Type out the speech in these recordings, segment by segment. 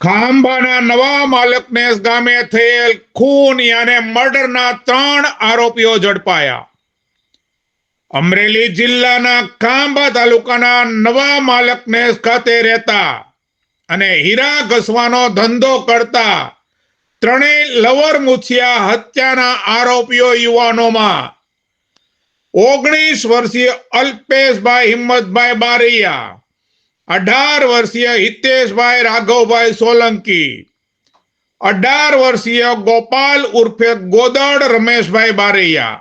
ખાંભાના નવા માલકને ગામે થયેલ ખૂન યાને મર્ડરના ત્રણ આરોપીઓ ઝડપાયા. અમરેલી જિલ્લાના ખાંભા તાલુકાના નવા માલકને ખાતે રહેતા અને હીરા ઘસવાનો ધંધો કરતા ત્રણેય લવર મુછિયા હત્યાના આરોપીઓ યુવાનોમાં. ઓગણીસ વર્ષીય અલ્પેશભાઈ હિંમતભાઈ બારૈયા અઢાર વર્ષીય હિતેશભાઈ રાઘવભાઈ સોલંકી અઢાર વર્ષીય ગોપાલ ઉર્ફે ગોદડ રમેશભાઈ બારૈયા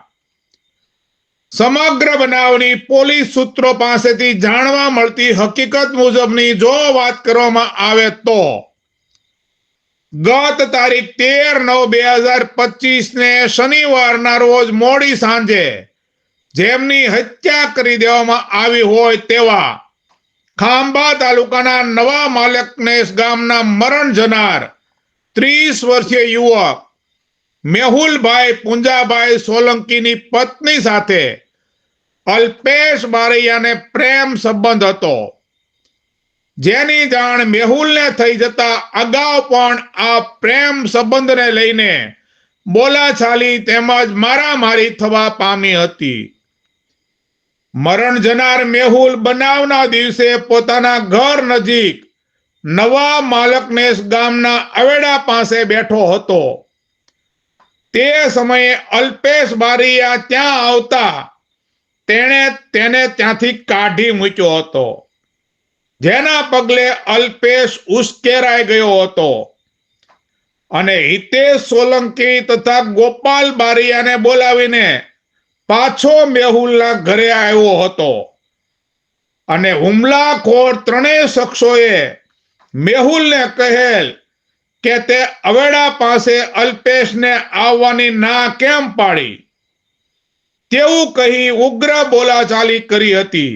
સમગ્ર બનાવની પોલીસ સૂત્રો પાસેથી જાણવા મળતી હકીકત મુજબની જો વાત કરવામાં આવે તો ગત તારીખ તેર નવ બે હજાર પચીસ ને શનિવારના રોજ મોડી સાંજે જેમની હત્યા કરી દેવામાં આવી હોય તેવા ખાંભા તાલુકાના નવા માલકનેસ ગામના મરણ જનાર ત્રીસ વર્ષીય યુવક મેહુલભાઈ પુંજાભાઈ સોલંકીની પત્ની સાથે અલ્પેશ બારૈયાને પ્રેમ સંબંધ હતો. જેની જાણ મેહુલને થઈ જતા અગાઉ પણ આ પ્રેમ સંબંધને લઈને બોલાચાલી તેમજ મારામારી થવા પામી હતી. મરણ જનાર મેહુલ બનાવના દિવસે પોતાના ઘર નજીક નવા માલકનેશ ગામના અવેડા પાસે બેઠો હતો. તે સમયે અલ્પેશ બારીયા ત્યાં આવતા તેણે તેને ત્યાંથી કાઢી મૂક્યો હતો. જેના પગલે અલ્પેશ ઉશ્કેરાઈ ગયો હતો. અને હિતેશ સોલંકી તથા ગોપાલ બારીયાને બોલાવીને પાછો મેહુલના ઘરે આવ્યો હતો. અને હુમલાખોર ત્રણેય શખ્સોએ મેહુલને કહેલ કે તે અવેડા પાસે અલ્પેશને આવવાની ના કેમ પાડી? તેવું કહી ઉગ્ર બોલાચાલી કરી હતી,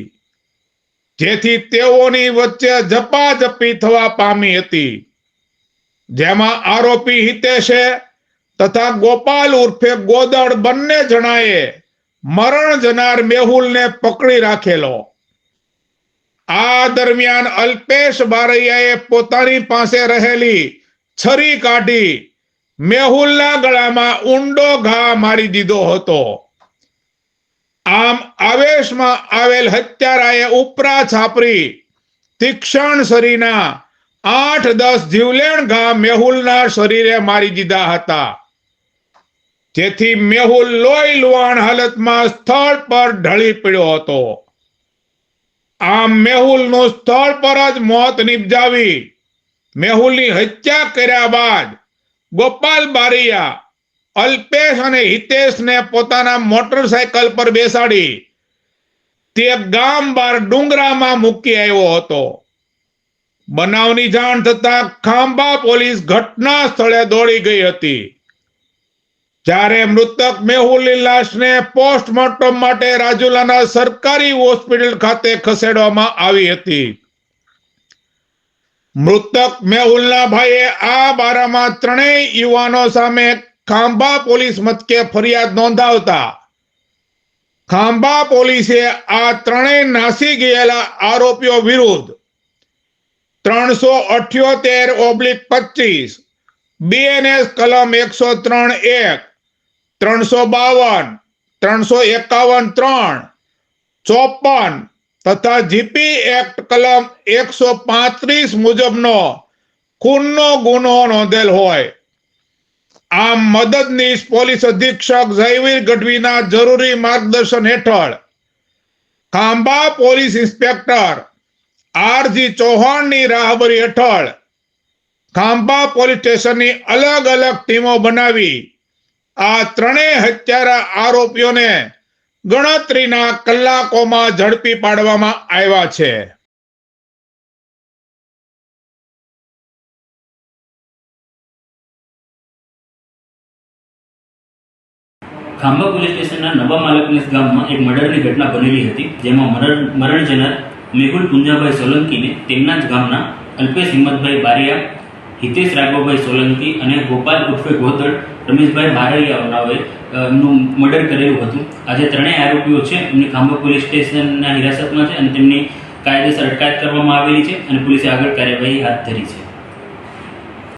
જેથી તેઓની વચ્ચે ઝપાઝપી થવા પામી હતી. જેમાં આરોપી હિતેશે તથા ગોપાલ ઉર્ફે ગોદળ બંને જણાએ મરણ જનાર મેહુલને પકડી રાખેલો. આ દરમિયાન અલ્પેશ બારૈયાએ પોતાની પાસે રહેલી છરી કાઢી મેહુલના ગળામાં ઊંડો ઘા મારી દીધો હતો. આમ આવેશમાં આવેલ હત્યારાએ ઉપરા છાપરી, તીક્ષણ શરીરના આઠ દસ જીવલેણ ઘા મેહુલના શરીરે મારી દીધા હતા. જેથી મેહુલ લોહી લુહાણ હાલતમાં સ્થળ પર ઢળી પડ્યો હતો. આમ મેહુલનું સ્થળ પર જ મોત નિપજાવી મેહુલની હત્યા કર્યા બાદ ગોપાલ બારિયા, અલ્પેશ અને હિતેશને પોતાના મોટરસાયકલ પર બેસાડી તે ગામ બાર ડુંગરામાં મૂકી આવ્યો હતો. બનાવની જાણ થતા ખાંભા પોલીસ ઘટના સ્થળે દોડી ગઈ હતી. જ્યારે મૃતક મેહુલની લાશને પોસ્ટમોર્ટમ માટે રાજુલાના સરકારી હોસ્પિટલ ખાતે ખસેડવામાં આવી હતી. મૃતક મેહુલના ભાઈએ આ બારામાં ત્રણેય યુવાનો સામે ખાંભા પોલીસ મથકે ફરિયાદ નોંધાવતા. ખાંભા પોલીસે આ ત્રણેય નાસી ગયેલા આરોપીઓ વિરુદ્ધ ત્રણસો અઠ્યોતેર ઓબ્લિક પચીસ બીએનએસ કલમ એકસો ત્રણ એક ત્રણસો બાવન, ત્રણસો એકાવન, ત્રણ ચોપન તથા જીપી એક્ટ કલમ એકસો પાંત્રીસ મુજબનો ખૂનનો ગુનો નોંધેલ હોય. આમ મદદનીશ પોલીસ અધિક્ષક જયવીર ગઢવીના જરૂરી માર્ગદર્શન હેઠળ ખાંભા પોલીસ ઇન્સ્પેક્ટર આરજી ચૌહાણની રાહબરી હેઠળ ખાંભા પોલીસ સ્ટેશનની અલગ અલગ ટીમો બનાવી આ ત્રણેય હત્યારા આરોપીઓને ગણતરીના કલાકોમાં ઝડપી પાડવામાં આવ્યા છે. ખાંભા પોલીસ સ્ટેશનના નવા માલકનેસ ગામમાં એક મર્ડરની ઘટના બનેલી હતી, જેમાં મરણ મરણ જનાર મેહુલ પુંજાભાઈ સોલંકીને તેમના જ ગામના અલ્પેશ હિંમતભાઈ બારિયા હિતેશ રાઘવભાઈ સોલંકી અને ગોપાલ ઉર્ફે ગોધડ રમેશભાઈ બારૈયાઓએ અ, એમનું મર્ડર કરેલું હતું. આજે ત્રણેય આરોપીઓ છે. એમની ખાંભા પોલીસ સ્ટેશનના હિરાસતમાં છે અને તેમની કાયદેસર અટકાયત કરવામાં આવેલી છે અને પોલીસે આગળ કાર્યવાહી હાથ ધરી છે.